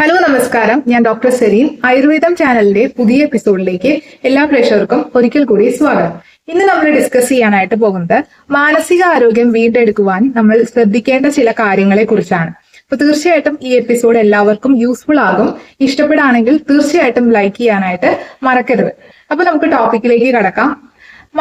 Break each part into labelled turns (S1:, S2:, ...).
S1: Hello നമസ്കാരം. ഞാൻ doctor Selene ആയുർവേദം ചാനലിന്റെ പുതിയ എപ്പിസോഡിലേക്ക് എല്ലാ പ്രേക്ഷകർക്കും ഒരിക്കൽ കൂടി സ്വാഗതം. ഇന്ന് നമ്മൾ ഡിസ്കസ് ചെയ്യാനായിട്ട് പോകുന്നത് മാനസിക ആരോഗ്യം വീണ്ടെടുക്കുവാൻ നമ്മൾ ശ്രദ്ധിക്കേണ്ട ചില കാര്യങ്ങളെ കുറിച്ചാണ്. അപ്പൊ തീർച്ചയായിട്ടും ഈ എപ്പിസോഡ് എല്ലാവർക്കും യൂസ്ഫുൾ ആകും. ഇഷ്ടപ്പെടുകയാണെങ്കിൽ തീർച്ചയായിട്ടും ലൈക്ക് ചെയ്യാനായിട്ട് മറക്കരുത്. അപ്പൊ നമുക്ക് ടോപ്പിക്കിലേക്ക് കടക്കാം.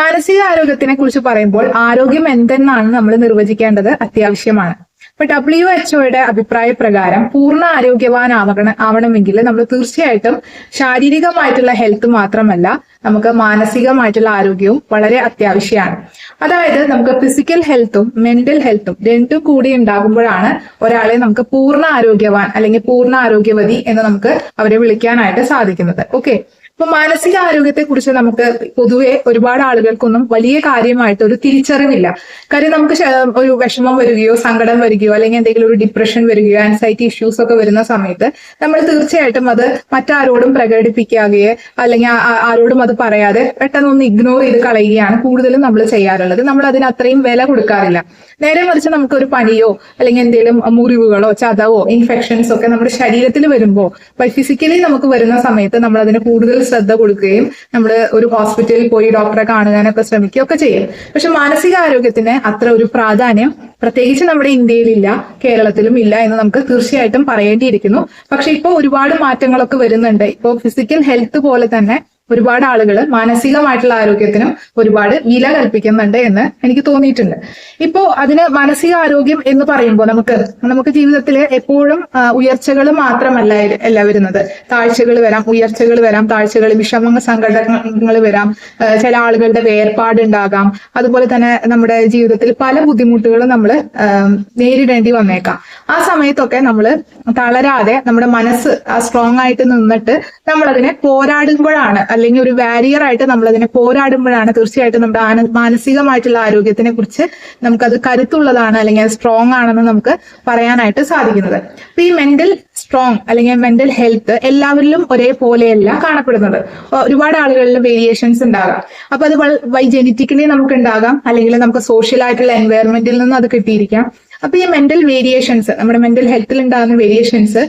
S1: മാനസിക ആരോഗ്യത്തിനെ കുറിച്ച് പറയുമ്പോൾ ആരോഗ്യം എന്തെന്നാണ് നമ്മൾ നിർവചിക്കേണ്ടത് അത്യാവശ്യമാണ്. ഇപ്പൊ ഡബ്ല്യു എച്ച്ഒയുടെ അഭിപ്രായ പ്രകാരം പൂർണ ആരോഗ്യവാനാവണം ആവണമെങ്കിൽ നമ്മൾ തീർച്ചയായിട്ടും ശാരീരികമായിട്ടുള്ള ഹെൽത്ത് മാത്രമല്ല നമുക്ക് മാനസികമായിട്ടുള്ള ആരോഗ്യവും വളരെ അത്യാവശ്യമാണ്. അതായത് നമുക്ക് ഫിസിക്കൽ ഹെൽത്തും മെന്റൽ ഹെൽത്തും രണ്ടും കൂടി ഉണ്ടാകുമ്പോഴാണ് ഒരാളെ നമുക്ക് പൂർണ ആരോഗ്യവാൻ അല്ലെങ്കിൽ പൂർണ ആരോഗ്യവതി എന്ന് നമുക്ക് അവരെ വിളിക്കാനായിട്ട് സാധിക്കുന്നത്. ഓക്കെ ഇപ്പൊ മാനസിക ആരോഗ്യത്തെ കുറിച്ച് നമുക്ക് പൊതുവെ ഒരുപാട് ആളുകൾക്കൊന്നും വലിയ കാര്യമായിട്ട് ഒരു തിരിച്ചറിവില്ല. കാര്യം നമുക്ക് ഒരു വിഷമം വരികയോ സങ്കടം വരികയോ അല്ലെങ്കിൽ എന്തെങ്കിലും ഒരു ഡിപ്രഷൻ വരികയോ ആൻസൈറ്റി ഇഷ്യൂസ് ഒക്കെ വരുന്ന സമയത്ത് നമ്മൾ തീർച്ചയായിട്ടും അത് മറ്റാരോടും പ്രകടിപ്പിക്കാതെയോ അല്ലെങ്കിൽ ആരോടും അത് പറയാതെ പെട്ടെന്ന് ഒന്ന് ഇഗ്നോർ ചെയ്ത് കളയുകയാണ് കൂടുതലും നമ്മൾ ചെയ്യാറുള്ളത്. നമ്മൾ അതിന് അത്രയും വില കൊടുക്കാറില്ല. നേരെ മറിച്ച് നമുക്കൊരു പനിയോ അല്ലെങ്കിൽ എന്തെങ്കിലും മുറിവുകളോ ചതവോ ഇൻഫെക്ഷൻസ് ഒക്കെ നമ്മുടെ ശരീരത്തിൽ വരുമ്പോൾ ഫിസിക്കലി നമുക്ക് വരുന്ന സമയത്ത് നമ്മൾ അതിന് കൂടുതൽ ശ്രദ്ധ കൊടുക്കുകയും നമ്മൾ ഒരു ഹോസ്പിറ്റലിൽ പോയി ഡോക്ടറെ കാണുവാനൊക്കെ ശ്രമിക്കുകയും ഒക്കെ ചെയ്യും. പക്ഷെ മാനസികാരോഗ്യത്തിന് അത്ര ഒരു പ്രാധാന്യം പ്രത്യേകിച്ച് നമ്മുടെ ഇന്ത്യയിലില്ല കേരളത്തിലും ഇല്ല എന്ന് നമുക്ക് തീർച്ചയായിട്ടും പറയേണ്ടിയിരിക്കുന്നു. പക്ഷെ ഇപ്പോൾ ഒരുപാട് മാറ്റങ്ങളൊക്കെ വരുന്നുണ്ട്. ഇപ്പോൾ ഫിസിക്കൽ ഹെൽത്ത് പോലെ തന്നെ ഒരുപാട് ആളുകൾ മാനസികമായിട്ടുള്ള ആരോഗ്യത്തിനും ഒരുപാട് വില കൽപ്പിക്കുന്നുണ്ട് എന്ന് എനിക്ക് തോന്നിയിട്ടുണ്ട്. ഇപ്പോ അതിന് മാനസിക ആരോഗ്യം എന്ന് പറയുമ്പോൾ നമുക്ക് നമുക്ക് ജീവിതത്തിൽ എപ്പോഴും ഉയർച്ചകൾ മാത്രമല്ല അല്ല വരുന്നത്. താഴ്ചകൾ വരാം ഉയർച്ചകൾ വരാം താഴ്ചകൾ വിഷമങ്ങൾ സംഘടനകൾ വരാം ചില ആളുകളുടെ വേർപാടുണ്ടാകാം അതുപോലെ തന്നെ നമ്മുടെ ജീവിതത്തിൽ പല ബുദ്ധിമുട്ടുകളും നമ്മൾ നേരിടേണ്ടി വന്നേക്കാം. ആ സമയത്തൊക്കെ നമ്മൾ തളരാതെ നമ്മുടെ മനസ്സ് സ്ട്രോങ് ആയിട്ട് നിന്നിട്ട് നമ്മൾ അതിനെ പോരാടുമ്പോഴാണ് അല്ലെങ്കിൽ ഒരു വാരിയർ ആയിട്ട് നമ്മൾ അതിനെ പോരാടുമ്പോഴാണ് തീർച്ചയായിട്ടും നമ്മുടെ മാനസികമായിട്ടുള്ള ആരോഗ്യത്തിനെ കുറിച്ച് നമുക്കത് കരുത്തുള്ളതാണ് അല്ലെങ്കിൽ അത് സ്ട്രോങ് ആണെന്ന് നമുക്ക് പറയാനായിട്ട് സാധിക്കുന്നത്. അപ്പൊ ഈ മെന്റൽ സ്ട്രോങ് അല്ലെങ്കിൽ മെന്റൽ ഹെൽത്ത് എല്ലാവരിലും ഒരേപോലെയല്ല കാണപ്പെടുന്നത്. ഒരുപാട് ആളുകളിൽ വേരിയേഷൻസ് ഉണ്ടാകാം. അപ്പൊ അത് ജെനറ്റിക്കലി നമുക്ക് ഉണ്ടാകാം അല്ലെങ്കിൽ നമുക്ക് സോഷ്യൽ ആയിട്ടുള്ള എൻവയറമെന്റിൽ നിന്ന് അത് കിട്ടിയിരിക്കാം. അപ്പൊ ഈ മെന്റൽ വേരിയേഷൻസ് നമ്മുടെ മെന്റൽ ഹെൽത്തിൽ ഉണ്ടാകുന്ന വേരിയേഷൻസ്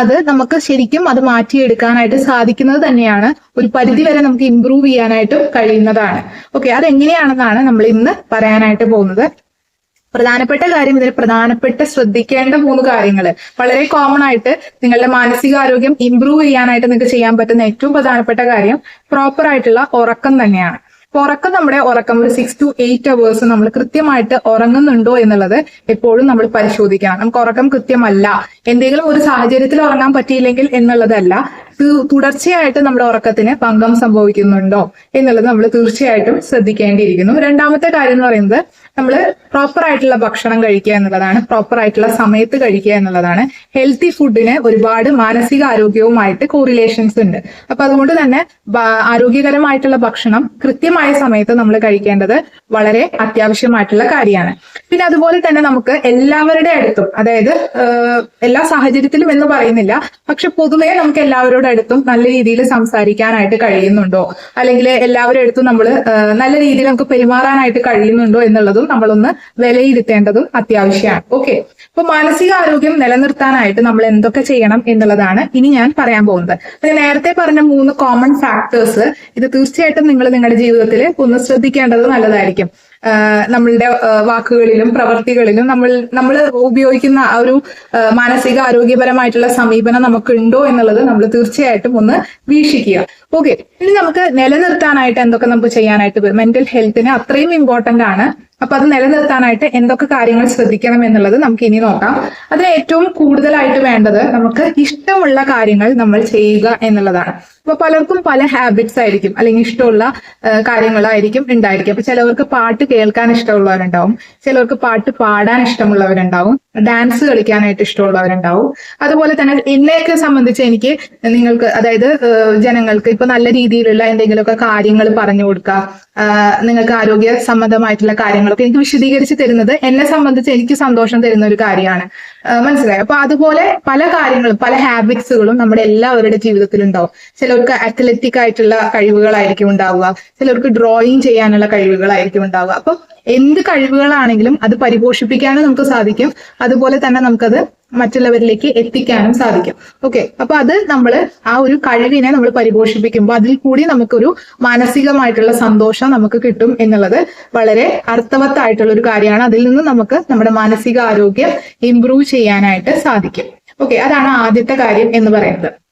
S1: അത് നമുക്ക് ശരിക്കും അത് മാറ്റിയെടുക്കാനായിട്ട് സാധിക്കുന്നത് തന്നെയാണ്. ഒരു പരിധി വരെ നമുക്ക് ഇമ്പ്രൂവ് ചെയ്യാനായിട്ടും കഴിയുന്നതാണ്. ഓക്കെ അതെങ്ങനെയാണെന്നാണ് നമ്മൾ ഇന്ന് പറയാനായിട്ട് പോകുന്നത്. പ്രധാനപ്പെട്ട കാര്യം ഇതിൽ പ്രധാനപ്പെട്ട ശ്രദ്ധിക്കേണ്ട മൂന്ന് കാര്യങ്ങൾ. വളരെ കോമൺ ആയിട്ട് നിങ്ങളുടെ മാനസികാരോഗ്യം ഇമ്പ്രൂവ് ചെയ്യാനായിട്ട് നിങ്ങൾക്ക് ചെയ്യാൻ പറ്റുന്ന ഏറ്റവും പ്രധാനപ്പെട്ട കാര്യം പ്രോപ്പർ ആയിട്ടുള്ള ഉറക്കം തന്നെയാണ്. ഉറക്കം നമ്മുടെ ഉറക്കം ഒരു സിക്സ് ടു എയ്റ്റ് അവേഴ്സ് നമ്മൾ കൃത്യമായിട്ട് ഉറങ്ങുന്നുണ്ടോ എന്നുള്ളത് എപ്പോഴും നമ്മൾ പരിശോധിക്കണം. നമുക്ക് ഉറക്കം കൃത്യമല്ല. എന്തെങ്കിലും ഒരു സാഹചര്യത്തിൽ ഉറങ്ങാൻ പറ്റിയില്ലെങ്കിൽ എന്നുള്ളതല്ല. തുടർച്ചയായിട്ട് നമ്മുടെ ഉറക്കത്തിന് ഭംഗം സംഭവിക്കുന്നുണ്ടോ എന്നുള്ളത് നമ്മൾ തീർച്ചയായിട്ടും ശ്രദ്ധിക്കേണ്ടിയിരിക്കുന്നു. രണ്ടാമത്തെ കാര്യം എന്ന് പറയുന്നത് നമ്മൾ പ്രോപ്പർ ആയിട്ടുള്ള ഭക്ഷണം കഴിക്കുക എന്നുള്ളതാണ് പ്രോപ്പർ ആയിട്ടുള്ള സമയത്ത് കഴിക്കുക എന്നുള്ളതാണ്. ഹെൽത്തി ഫുഡിന് ഒരുപാട് മാനസിക ആരോഗ്യവുമായിട്ട് കോറിലേഷൻസ് ഉണ്ട്. അപ്പൊ അതുകൊണ്ട് തന്നെ ആരോഗ്യകരമായിട്ടുള്ള ഭക്ഷണം കൃത്യമായ സമയത്ത് നമ്മൾ കഴിക്കേണ്ടത് വളരെ അത്യാവശ്യമായിട്ടുള്ള കാര്യമാണ്. പിന്നെ അതുപോലെ തന്നെ നമുക്ക് എല്ലാവരുടെ അടുത്തും അതായത് എല്ലാ സാഹചര്യത്തിലും എന്ന് പറയുന്നില്ല പക്ഷെ പൊതുവേ നമുക്ക് എല്ലാവരുടെ അടുത്തും നല്ല രീതിയിൽ സംസാരിക്കാനായിട്ട് കഴിയുന്നുണ്ടോ? അല്ലെങ്കിൽ എല്ലാവരുടെ അടുത്തും നമ്മൾ നല്ല രീതിയിൽ നമുക്ക് പെരുമാറാനായിട്ട് കഴിയുന്നുണ്ടോ എന്നുള്ളതും നമ്മളൊന്ന് വിലയിരുത്തേണ്ടതും അത്യാവശ്യമാണ്. ഓക്കെ അപ്പൊ മാനസിക ആരോഗ്യം നിലനിർത്താനായിട്ട് നമ്മൾ എന്തൊക്കെ ചെയ്യണം എന്നുള്ളതാണ് ഇനി ഞാൻ പറയാൻ പോകുന്നത്. നേരത്തെ പറഞ്ഞ മൂന്ന് കോമൺ ഫാക്ടേഴ്സ് ഇത് തീർച്ചയായിട്ടും നിങ്ങൾ നിങ്ങളുടെ ജീവിതത്തിൽ ഒന്ന് ശ്രദ്ധിക്കേണ്ടത് നല്ലതായിരിക്കും. നമ്മളുടെ വാക്കുകളിലും പ്രവൃത്തികളിലും നമ്മൾ നമ്മൾ ഉപയോഗിക്കുന്ന ആ ഒരു മാനസിക ആരോഗ്യപരമായിട്ടുള്ള സമീപനം നമുക്കുണ്ടോ എന്നുള്ളത് നമ്മൾ തീർച്ചയായിട്ടും ഒന്ന് വീക്ഷിക്കുക. ഓക്കെ ഇനി നമുക്ക് നിലനിർത്താനായിട്ട് എന്തൊക്കെ നമുക്ക് ചെയ്യാനായിട്ട് മെന്റൽ ഹെൽത്തിന് അത്രയും ഇമ്പോർട്ടന്റ് ആണ്. അപ്പൊ അത് നിലനിർത്താനായിട്ട് എന്തൊക്കെ കാര്യങ്ങൾ ശ്രദ്ധിക്കണം എന്നുള്ളത് നമുക്ക് ഇനി നോക്കാം. അതിൽ ഏറ്റവും കൂടുതലായിട്ട് വേണ്ടത് നമുക്ക് ഇഷ്ടമുള്ള കാര്യങ്ങൾ നമ്മൾ ചെയ്യുക എന്നുള്ളതാണ്. അപ്പൊ പലർക്കും പല ഹാബിറ്റ്സ് ആയിരിക്കും അല്ലെങ്കിൽ ഇഷ്ടമുള്ള കാര്യങ്ങളായിരിക്കും ഉണ്ടായിരിക്കും. അപ്പൊ ചിലവർക്ക് പാട്ട് കേൾക്കാൻ ഇഷ്ടമുള്ളവരുണ്ടാവും ചിലവർക്ക് പാട്ട് പാടാൻ ഇഷ്ടമുള്ളവരുണ്ടാവും. ഡാൻസ് കളിക്കാനായിട്ട് ഇഷ്ടമുള്ളവരുണ്ടാവും. അതുപോലെ തന്നെ എന്നെയൊക്കെ സംബന്ധിച്ച് എനിക്ക് നിങ്ങൾക്ക് അതായത് ജനങ്ങൾക്ക് ഇപ്പൊ നല്ല രീതിയിലുള്ള എന്തെങ്കിലുമൊക്കെ കാര്യങ്ങൾ പറഞ്ഞു കൊടുക്കുക നിങ്ങൾക്ക് ആരോഗ്യ സംബന്ധമായിട്ടുള്ള കാര്യങ്ങളൊക്കെ എനിക്ക് വിശദീകരിച്ച് തരുന്നത് എന്നെ സംബന്ധിച്ച് എനിക്ക് സന്തോഷം തരുന്ന ഒരു കാര്യമാണ്. മനസ്സിലായി. അപ്പൊ അതുപോലെ പല കാര്യങ്ങളും പല ഹാബിറ്റ്സുകളും നമ്മുടെ എല്ലാവരുടെ ജീവിതത്തിൽ ഉണ്ടാവും ചിലർക്ക് അത്ലറ്റിക് ആയിട്ടുള്ള കഴിവുകളായിരിക്കും ഉണ്ടാവുക. ചിലർക്ക് ഡ്രോയിങ് ചെയ്യാനുള്ള കഴിവുകളായിരിക്കും ഉണ്ടാവുക. അപ്പൊ എന്ത് കഴിവുകളാണെങ്കിലും അത് പരിപോഷിപ്പിക്കാനും നമുക്ക് സാധിക്കും. അതുപോലെ തന്നെ നമുക്കത് മറ്റുള്ളവരിലേക്ക് എത്തിക്കാനും സാധിക്കും. ഓക്കെ അപ്പൊ അത് നമ്മൾ ആ ഒരു കഴിവിനെ നമ്മൾ പരിപോഷിപ്പിക്കുമ്പോൾ അതിൽ കൂടി നമുക്കൊരു മാനസികമായിട്ടുള്ള സന്തോഷം നമുക്ക് കിട്ടും എന്നുള്ളത് വളരെ അർത്ഥവത്തായിട്ടുള്ള ഒരു കാര്യമാണ്. അതിൽ നിന്ന് നമുക്ക് നമ്മുടെ മാനസിക ആരോഗ്യം ഇംപ്രൂവ് ചെയ്യാനായിട്ട് സാധിക്കും. ഓക്കെ അതാണ് ആദ്യത്തെ കാര്യം എന്ന് പറയുന്നത്.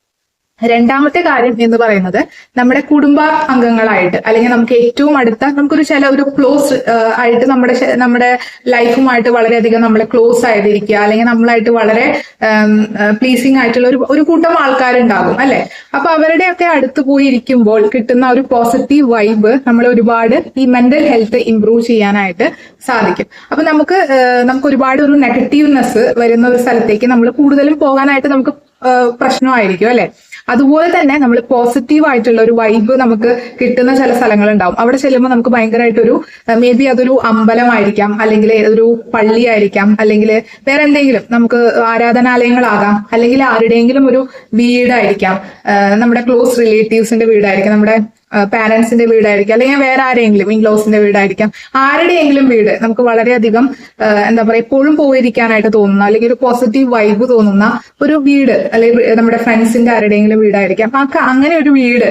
S1: രണ്ടാമത്തെ കാര്യം എന്ന് പറയുന്നത് നമ്മുടെ കുടുംബ അംഗങ്ങളായിട്ട് അല്ലെങ്കിൽ നമുക്ക് ഏറ്റവും അടുത്ത നമുക്കൊരു ചില ഒരു ക്ലോസ് ആയിട്ട് നമ്മുടെ നമ്മുടെ ലൈഫുമായിട്ട് വളരെയധികം നമ്മൾ ക്ലോസ് ആയിട്ടിരിക്കുക അല്ലെങ്കിൽ നമ്മളായിട്ട് വളരെ പ്ലീസിങ് ആയിട്ടുള്ള ഒരു ഒരു കൂട്ടം ആൾക്കാരുണ്ടാകും അല്ലെ? അപ്പൊ അവരുടെയൊക്കെ അടുത്ത് പോയി ഇരിക്കുമ്പോൾ കിട്ടുന്ന ഒരു പോസിറ്റീവ് വൈബ് നമ്മൾ ഒരുപാട് ഈ മെന്റൽ ഹെൽത്ത് ഇംപ്രൂവ് ചെയ്യാനായിട്ട് സാധിക്കും. അപ്പൊ നമുക്ക് നമുക്ക് ഒരുപാട് ഒരു നെഗറ്റീവ്നെസ് വരുന്ന ഒരു സ്ഥലത്തേക്ക് നമ്മൾ കൂടുതലും പോകാനായിട്ട് നമുക്ക് പ്രശ്നമായിരിക്കും അല്ലെ? അതുപോലെ തന്നെ നമ്മൾ പോസിറ്റീവ് ആയിട്ടുള്ള ഒരു വൈബ് നമുക്ക് കിട്ടുന്ന ചില സ്ഥലങ്ങൾ ഉണ്ടാവും അവിടെ ചെല്ലുമ്പോൾ നമുക്ക് ഭയങ്കരമായിട്ടൊരു മേ ബി അതൊരു അമ്പലമായിരിക്കാം അല്ലെങ്കിൽ ഒരു പള്ളിയായിരിക്കാം അല്ലെങ്കിൽ വേറെ എന്തെങ്കിലും നമുക്ക് ആരാധനാലയങ്ങളാകാം അല്ലെങ്കിൽ ആരുടെയെങ്കിലും ഒരു വീടായിരിക്കാം. നമ്മുടെ ക്ലോസ് റിലേറ്റീവ്സിന്റെ വീടായിരിക്കാം നമ്മുടെ പാരന്റ്സിന്റെ വീടായിരിക്കാം. അല്ലെങ്കിൽ വേറെ ആരെങ്കിലും ഇൻലോസിന്റെ വീടായിരിക്കാം. ആരുടെയെങ്കിലും വീട് നമുക്ക് വളരെയധികം എന്താ പറയുക എപ്പോഴും പോയിരിക്കാനായിട്ട് തോന്നുന്ന അല്ലെങ്കിൽ ഒരു പോസിറ്റീവ് വൈബ് തോന്നുന്ന ഒരു വീട് അല്ലെങ്കിൽ നമ്മുടെ ഫ്രണ്ട്സിന്റെ ആരുടെയെങ്കിലും വീടായിരിക്കാം. അപ്പൊ അങ്ങനെ ഒരു വീട്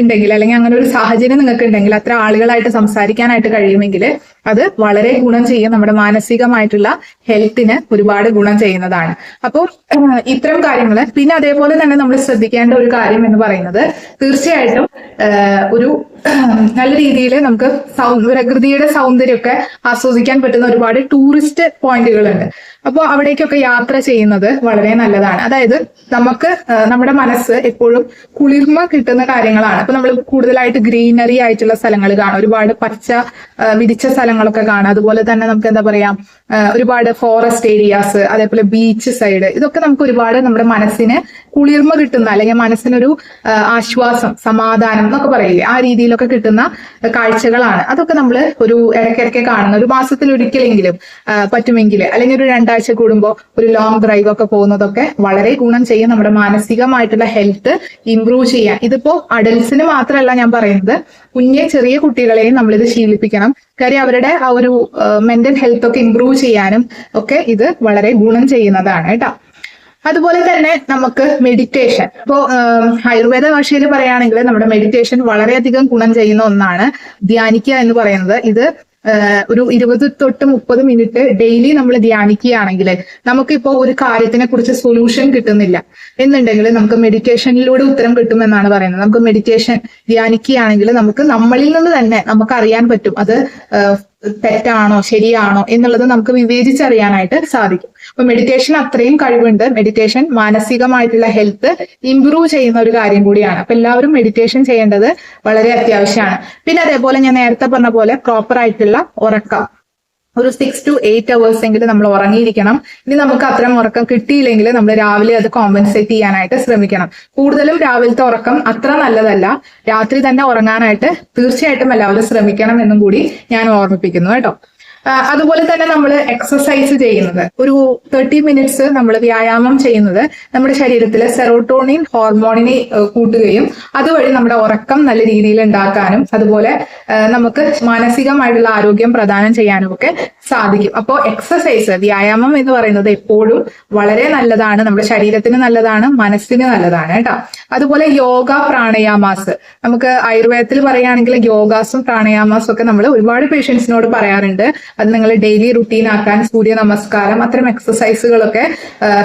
S1: ഉണ്ടെങ്കിൽ അല്ലെങ്കിൽ അങ്ങനെ ഒരു സാഹചര്യം നിങ്ങൾക്ക് ഉണ്ടെങ്കിൽ അത്ര ആളുകളായിട്ട് സംസാരിക്കാനായിട്ട് കഴിയുമെങ്കിൽ അത് വളരെ ഗുണം ചെയ്യും. നമ്മുടെ മാനസികമായിട്ടുള്ള ഹെൽത്തിന് ഒരുപാട് ഗുണം ചെയ്യുന്നതാണ്. അപ്പോൾ ഇത്തരം കാര്യങ്ങൾ പിന്നെ അതേപോലെ തന്നെ നമ്മൾ ശ്രദ്ധിക്കേണ്ട ഒരു കാര്യം എന്ന് പറയുന്നത് തീർച്ചയായിട്ടും ഒരു നല്ല രീതിയിൽ നമുക്ക് പ്രകൃതിയുടെ സൗന്ദര്യമൊക്കെ ആസ്വദിക്കാൻ പറ്റുന്ന ഒരുപാട് ടൂറിസ്റ്റ് പോയിന്റുകളുണ്ട് അപ്പോൾ അവിടേക്കൊക്കെ യാത്ര ചെയ്യുന്നത് വളരെ നല്ലതാണ്. അതായത് നമുക്ക് നമ്മുടെ മനസ്സ് എപ്പോഴും കുളിർമ കിട്ടുന്ന കാര്യങ്ങളാണ്. അപ്പൊ നമ്മൾ കൂടുതലായിട്ട് ഗ്രീനറി ആയിട്ടുള്ള സ്ഥലങ്ങൾ കാണാം. ഒരുപാട് പച്ച വിരിച്ച സ്ഥലങ്ങളൊക്കെ കാണാം. അതുപോലെ തന്നെ നമുക്ക് എന്താ പറയാ ഒരുപാട് ഫോറസ്റ്റ് ഏരിയാസ് അതേപോലെ ബീച്ച് സൈഡ് ഇതൊക്കെ നമുക്ക് ഒരുപാട് നമ്മുടെ മനസ്സിന് കുളിർമ കിട്ടുന്ന അല്ലെങ്കിൽ മനസ്സിനൊരു ആശ്വാസം സമാധാനം എന്നൊക്കെ പറയില്ലേ? ആ രീതിയിലൊക്കെ കിട്ടുന്ന കാഴ്ചകളാണ്. അതൊക്കെ നമ്മൾ ഒരു ഇടയ്ക്കിടയ്ക്ക് കാണുന്ന ഒരു മാസത്തിൽ ഒരിക്കലെങ്കിലും പറ്റുമെങ്കിൽ അല്ലെങ്കിൽ ഒരു രണ്ടാഴ്ച കൂടുമ്പോൾ ഒരു ലോങ് ഡ്രൈവ് ഒക്കെ പോകുന്നതൊക്കെ വളരെ ഗുണം ചെയ്യും. നമ്മുടെ മാനസികമായിട്ടുള്ള ഹെൽത്ത് ഇംപ്രൂവ് ചെയ്യാൻ. ഇതിപ്പോ അഡൽസിന് മാത്രമല്ല ഞാൻ പറയുന്നത്. കുഞ്ഞെ ചെറിയ കുട്ടികളെയും നമ്മളിത് ശീലിപ്പിക്കണം. കാര്യം അവരുടെ ആ ഒരു മെന്റൽ ഹെൽത്ത് ഒക്കെ ഇംപ്രൂവ് ചെയ്യാനും ഒക്കെ ഇത് വളരെ ഗുണം ചെയ്യുന്നതാണ് കേട്ടോ. അതുപോലെ തന്നെ നമുക്ക് മെഡിറ്റേഷൻ ഇപ്പോ ആയുർവേദ ഭാഷയിൽ പറയുകയാണെങ്കിൽ നമ്മുടെ മെഡിറ്റേഷൻ വളരെയധികം ഗുണം ചെയ്യുന്ന ഒന്നാണ് ധ്യാനിക്കുക എന്ന് പറയുന്നത്. ഇത് ഒരു ഇരുപത് തൊട്ട് മുപ്പത് മിനിറ്റ് ഡെയിലി നമ്മൾ ധ്യാനിക്കുകയാണെങ്കിൽ നമുക്കിപ്പോ ഒരു കാര്യത്തിനെ കുറിച്ച് സൊല്യൂഷൻ കിട്ടുന്നില്ല. എന്നുണ്ടെങ്കിൽ നമുക്ക് മെഡിറ്റേഷനിലൂടെ ഉത്തരം കിട്ടുമെന്നാണ് പറയുന്നത്. നമുക്ക് മെഡിറ്റേഷൻ ധ്യാനിക്കുകയാണെങ്കിൽ നമുക്ക് നമ്മളിൽ നിന്ന് തന്നെ നമുക്ക് അറിയാൻ പറ്റും. അത് തെറ്റാണോ ശരിയാണോ എന്നുള്ളത് നമുക്ക് വിവേചിച്ചറിയാനായിട്ട് സാധിക്കും. അപ്പൊ മെഡിറ്റേഷൻ അത്രയും കഴിവുണ്ട്. മെഡിറ്റേഷൻ മാനസികമായിട്ടുള്ള ഹെൽത്ത് ഇംപ്രൂവ് ചെയ്യുന്ന ഒരു കാര്യം കൂടിയാണ്. അപ്പൊ എല്ലാവരും മെഡിറ്റേഷൻ ചെയ്യേണ്ടത് വളരെ അത്യാവശ്യമാണ്. പിന്നെ അതേപോലെ ഞാൻ നേരത്തെ പറഞ്ഞ പോലെ പ്രോപ്പർ ആയിട്ടുള്ള ഉറക്കം. ഒരു സിക്സ് ടു എയ്റ്റ് അവേഴ്സ് എങ്കിലും നമ്മൾ ഉറങ്ങിയിരിക്കണം. ഇനി നമുക്ക് അത്തരം ഉറക്കം കിട്ടിയില്ലെങ്കിൽ നമ്മൾ രാവിലെ അത് കോമ്പൻസേറ്റ് ചെയ്യാനായിട്ട് ശ്രമിക്കണം. കൂടുതലും രാവിലത്തെ ഉറക്കം അത്ര നല്ലതല്ല. രാത്രി തന്നെ ഉറങ്ങാനായിട്ട് തീർച്ചയായിട്ടും എല്ലാവരും ശ്രമിക്കണം എന്നും കൂടി ഞാൻ ഓർമ്മിപ്പിക്കുന്നു കേട്ടോ. അതുപോലെ തന്നെ നമ്മൾ എക്സസൈസ് ചെയ്യുന്നത്. ഒരു തേർട്ടി മിനിറ്റ്സ് നമ്മൾ വ്യായാമം ചെയ്യുന്നത് നമ്മുടെ ശരീരത്തിലെ സെറോട്ടോണിൻ ഹോർമോണിനെ കൂട്ടുകയും അതുവഴി നമ്മുടെ ഉറക്കം നല്ല രീതിയിൽ ഉണ്ടാക്കാനും അതുപോലെ നമുക്ക് മാനസികമായിട്ടുള്ള ആരോഗ്യം പ്രദാനം ചെയ്യാനും ഒക്കെ സാധിക്കും. അപ്പോൾ എക്സസൈസ് വ്യായാമം എന്ന് പറയുന്നത് എപ്പോഴും വളരെ നല്ലതാണ്. നമ്മുടെ ശരീരത്തിന് നല്ലതാണ് മനസ്സിന് നല്ലതാണ് കേട്ടോ. അതുപോലെ യോഗ പ്രാണയാമാസ്. നമുക്ക് ആയുർവേദത്തിൽ പറയുകയാണെങ്കിൽ യോഗാസും പ്രാണയാമാസും ഒക്കെ നമ്മൾ ഒരുപാട് പേഷ്യൻസിനോട് പറയാറുണ്ട്. അത് നിങ്ങൾ ഡെയിലി റുട്ടീൻ ആക്കാൻ സൂര്യ നമസ്കാരം അത്തരം എക്സസൈസുകളൊക്കെ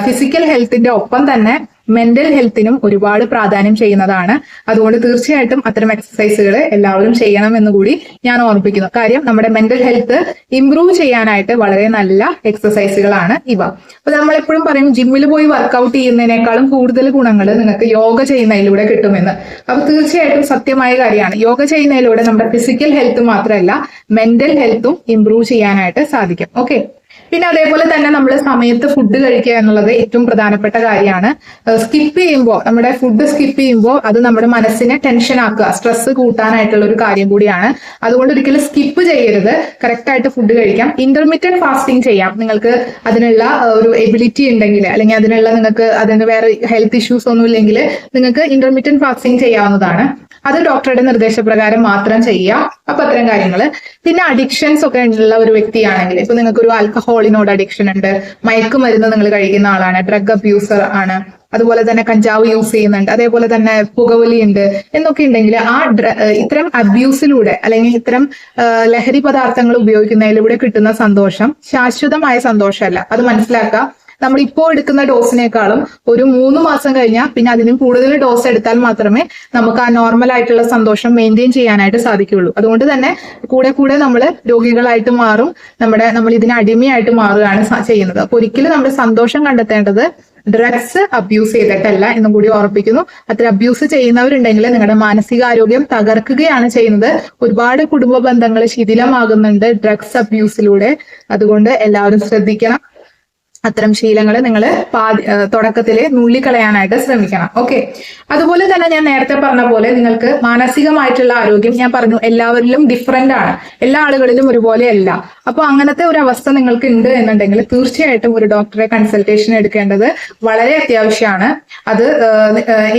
S1: ഫിസിക്കൽ ഹെൽത്തിന്റെ ഒപ്പം തന്നെ മെന്റൽ ഹെൽത്തിനും ഒരുപാട് പ്രാധാന്യം ചെയ്യുന്നതാണ്. അതുകൊണ്ട് തീർച്ചയായിട്ടും അത്തരം എക്സസൈസുകൾ എല്ലാവരും ചെയ്യണം എന്ന് കൂടി ഞാൻ ഓർമ്മിപ്പിക്കുന്നു. കാര്യം നമ്മുടെ മെന്റൽ ഹെൽത്ത് ഇംപ്രൂവ് ചെയ്യാനായിട്ട് വളരെ നല്ല എക്സസൈസുകളാണ് ഇവ. അപ്പൊ നമ്മൾ എപ്പോഴും പറയും ജിമ്മിൽ പോയി വർക്കൗട്ട് ചെയ്യുന്നതിനേക്കാളും കൂടുതൽ ഗുണങ്ങൾ നിങ്ങൾക്ക് യോഗ ചെയ്യുന്നതിലൂടെ കിട്ടുമെന്ന്. അപ്പൊ തീർച്ചയായിട്ടും സത്യമായ കാര്യമാണ്. യോഗ ചെയ്യുന്നതിലൂടെ നമ്മുടെ ഫിസിക്കൽ ഹെൽത്ത് മാത്രമല്ല മെന്റൽ ഹെൽത്തും ഇംപ്രൂവ് ചെയ്യാനായിട്ട് സാധിക്കും. ഓക്കെ പിന്നെ അതേപോലെ തന്നെ നമ്മൾ സമയത്ത് ഫുഡ് കഴിക്കുക എന്നുള്ളത് ഏറ്റവും പ്രധാനപ്പെട്ട കാര്യമാണ്. സ്കിപ്പ് ചെയ്യുമ്പോൾ നമ്മുടെ ഫുഡ് സ്കിപ്പ് ചെയ്യുമ്പോൾ അത് നമ്മുടെ മനസ്സിനെ ടെൻഷൻ ആക്കുക സ്ട്രെസ് കൂട്ടാനായിട്ടുള്ള ഒരു കാര്യം കൂടിയാണ്. അതുകൊണ്ട് ഒരിക്കലും സ്കിപ്പ് ചെയ്യരുത്. കറക്റ്റ് ആയിട്ട് ഫുഡ് കഴിക്കാം. ഇന്റർമീഡിയറ്റ് ഫാസ്റ്റിംഗ് ചെയ്യാം. നിങ്ങൾക്ക് അതിനുള്ള ഒരു എബിലിറ്റി ഉണ്ടെങ്കിൽ അല്ലെങ്കിൽ അതിനുള്ള നിങ്ങൾക്ക് അതിന് വേറെ ഹെൽത്ത് ഇഷ്യൂസ് ഒന്നും ഇല്ലെങ്കിൽ നിങ്ങൾക്ക് ഇന്റർമീഡിയറ്റ് ഫാസ്റ്റിംഗ് ചെയ്യാവുന്നതാണ്. അത് ഡോക്ടറുടെ നിർദ്ദേശപ്രകാരം മാത്രം ചെയ്യുക അപ്പൊ അത്തരം കാര്യങ്ങൾ പിന്നെ അഡിക്ഷൻസ് ഒക്കെ ഉള്ള ഒരു വ്യക്തിയാണെങ്കിൽ ഇപ്പൊ നിങ്ങൾക്ക് ഒരു ആൽക്കഹോളിനോട് അഡിക്ഷൻ ഉണ്ട്. മയക്കുമരുന്ന് നിങ്ങൾ കഴിക്കുന്ന ആളാണ് ഡ്രഗ് അബ്യൂസർ ആണ്. അതുപോലെ തന്നെ കഞ്ചാവ് യൂസ് ചെയ്യുന്നുണ്ട്. അതേപോലെ തന്നെ പുകവലി ഉണ്ട് എന്നൊക്കെ ഉണ്ടെങ്കിൽ ആ ഇത്തരം അബ്യൂസിലൂടെ അല്ലെങ്കിൽ ഇത്തരം ലഹരി പദാർത്ഥങ്ങൾ ഉപയോഗിക്കുന്നതിലൂടെ കിട്ടുന്ന സന്തോഷം ശാശ്വതമായ സന്തോഷമല്ല. അത് മനസ്സിലാക്കുക. നമ്മൾ ഇപ്പോൾ എടുക്കുന്ന ഡോസിനേക്കാളും ഒരു മൂന്ന് മാസം കഴിഞ്ഞാൽ പിന്നെ അതിനും കൂടുതൽ ഡോസ് എടുത്താൽ മാത്രമേ നമുക്ക് ആ നോർമൽ ആയിട്ടുള്ള സന്തോഷം മെയിന്റെയിൻ ചെയ്യാനായിട്ട് സാധിക്കുകയുള്ളൂ. അതുകൊണ്ട് തന്നെ കൂടെ കൂടെ നമ്മൾ രോഗികളായിട്ട് മാറും. നമ്മുടെ നമ്മൾ ഇതിന് അടിമയായിട്ട് മാറുകയാണ് ചെയ്യുന്നത്. അപ്പൊ ഒരിക്കലും നമ്മൾ സന്തോഷം കണ്ടെത്തേണ്ടത് ഡ്രഗ്സ് അബ്യൂസ് ചെയ്തിട്ടല്ല എന്നും കൂടി ഓർപ്പിക്കുന്നു അത്ര അബ്യൂസ് ചെയ്യുന്നവരുണ്ടെങ്കിൽ നിങ്ങളുടെ മാനസികാരോഗ്യം തകർക്കുകയാണ് ചെയ്യുന്നത്. ഒരുപാട് കുടുംബ ബന്ധങ്ങൾ ശിഥിലമാകുന്നുണ്ട് ഡ്രഗ്സ് അബ്യൂസിലൂടെ അതുകൊണ്ട് എല്ലാവരും ശ്രദ്ധിക്കണം. അത്തരം ശീലങ്ങൾ നിങ്ങൾ പാതി തുടക്കത്തിലെ നുള്ളിക്കളയാനായിട്ട് ശ്രമിക്കണം. ഓക്കെ. അതുപോലെ തന്നെ ഞാൻ നേരത്തെ പറഞ്ഞ പോലെ നിങ്ങൾക്ക് മാനസികമായിട്ടുള്ള ആരോഗ്യം ഞാൻ പറഞ്ഞു എല്ലാവരിലും ഡിഫറെന്റ് ആണ്. എല്ലാ ആളുകളിലും ഒരുപോലെ അല്ല അപ്പൊ അങ്ങനത്തെ ഒരു അവസ്ഥ നിങ്ങൾക്ക് ഉണ്ട് എന്നുണ്ടെങ്കിൽ തീർച്ചയായിട്ടും ഒരു ഡോക്ടറെ കൺസൾട്ടേഷൻ എടുക്കേണ്ടത് വളരെ അത്യാവശ്യമാണ്. അത്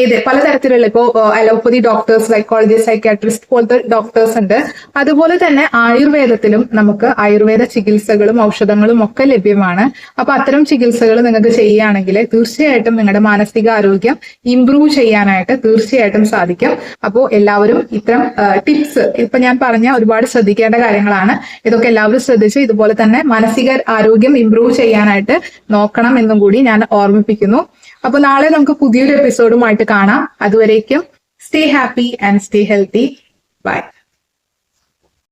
S1: ഏത് പലതരത്തിലുള്ള ഇപ്പോൾ അലോപ്പതി ഡോക്ടേഴ്സ് സൈക്കോളജി സൈക്കാട്രിസ്റ്റ് പോലത്തെ ഡോക്ടേഴ്സ് ഉണ്ട്. അതുപോലെ തന്നെ ആയുർവേദത്തിലും നമുക്ക് ആയുർവേദ ചികിത്സകളും ഔഷധങ്ങളും ഒക്കെ ലഭ്യമാണ്. അപ്പൊ അത്തരം ചികിത്സകൾ നിങ്ങൾക്ക് ചെയ്യുകയാണെങ്കിൽ തീർച്ചയായിട്ടും നിങ്ങളുടെ മാനസികാരോഗ്യം ഇംപ്രൂവ് ചെയ്യാനായിട്ട് തീർച്ചയായിട്ടും സാധിക്കും. അപ്പോൾ എല്ലാവരും ഇത്തരം ടിപ്സ് ഇപ്പൊ ഞാൻ പറഞ്ഞ ഒരുപാട് ശ്രദ്ധിക്കേണ്ട കാര്യങ്ങളാണ്. ഇതൊക്കെ എല്ലാവരും ശ്രദ്ധിച്ച് ഇതുപോലെ തന്നെ മാനസിക ആരോഗ്യം ഇംപ്രൂവ് ചെയ്യാനായിട്ട് നോക്കണം എന്നും കൂടി ഞാൻ ഓർമ്മിപ്പിക്കുന്നു. അപ്പൊ നാളെ നമുക്ക് പുതിയൊരു എപ്പിസോഡുമായിട്ട് കാണാം. അതുവരേക്കും stay happy and stay healthy bye